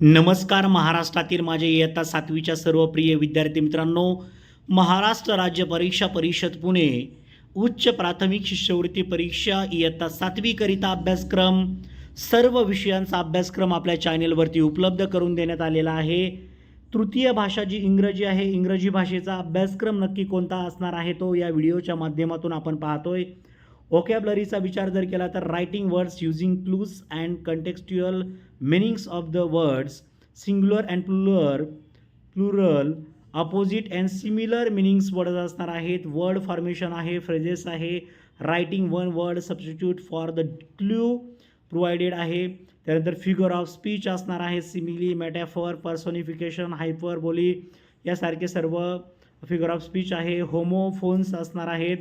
नमस्कार महाराष्ट्रातील माझे इयत्ता सातवीच्या सर्व प्रिय विद्यार्थी मित्रांनो महाराष्ट्र राज्य परीक्षा परिषद पुणे उच्च प्राथमिक शिष्यवृत्ती परीक्षा इयत्ता सातवीकरिता अभ्यासक्रम सर्व विषयांचा अभ्यासक्रम आपल्या चॅनेलवरती उपलब्ध करून देण्यात आलेला आहे. तृतीय भाषा जी इंग्रजी आहे इंग्रजी भाषेचा अभ्यासक्रम नक्की कोणता असणार आहे तो या व्हिडिओच्या माध्यमातून आपण पाहतोय. ओकॅबलरीचा विचार जर केला तर writing words using clues and contextual meanings of the words singular and plural plural opposite and similar meanings word असणार आहेत. वर्ड फॉर्मेशन आहे फ्रेजेस आहे. Writing one word substitute for the clue provided आहे. त्यानंतर फिगर ऑफ स्पीच असणार आहे. Simile मॅटॅफॉर personification hyper बोली यासारखे सर्व फिगर ऑफ स्पीच आहे. होमोफोन्स असणार आहेत.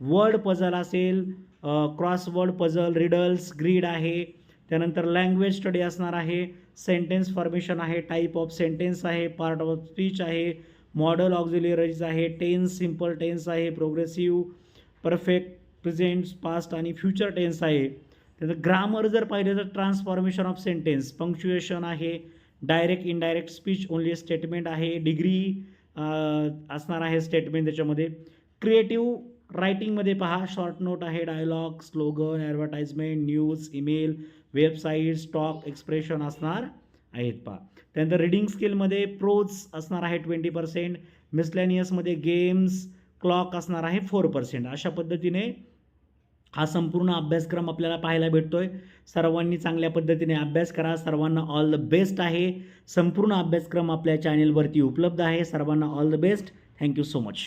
वर्ड पझल असेल क्रॉसवर्ड पझल रिडल्स ग्रीड आहे. त्यानंतर लँग्वेज स्टडी असणार आहे. सेंटेन्स फॉर्मेशन आहे टाईप ऑफ सेंटेन्स आहे पार्ट ऑफ स्पीच आहे मॉडल ऑक्झिलरीज आहे टेन्स सिंपल टेन्स आहे प्रोग्रेसिव्ह परफेक्ट प्रेझेंट पास्ट आणि फ्युचर टेन्स आहे. त्यानंतर ग्रामर जर पाहिलं तर ट्रान्सफॉर्मेशन ऑफ सेंटेन्स पंक्च्युएशन आहे direct indirect speech only statement आहे डिग्री असणार आहे स्टेटमेंट त्याच्यामध्ये. क्रिएटिव्ह रायटिंगमध्ये पहा शॉर्ट नोट आहे dialogue slogan advertisement news email website stock expression असणार आहेत पहा. त्यानंतर रिडिंग स्किलमध्ये प्रोज असणार आहे ट्वेंटी पर्सेंट मिसलॅनियसमध्ये गेम्स क्लॉक असणार आहे फोर पर्सेंट अशा पद्धतीने हा संपूर्ण अभ्यासक्रम आपल्याला पाहायला भेटतोय. सर्वांनी चांगल्या पद्धतीने अभ्यास करा. सर्वांना ऑल द बेस्ट आहे. संपूर्ण अभ्यासक्रम आपल्या चॅनेलवरती उपलब्ध आहे. सर्वांना all the best thank you so much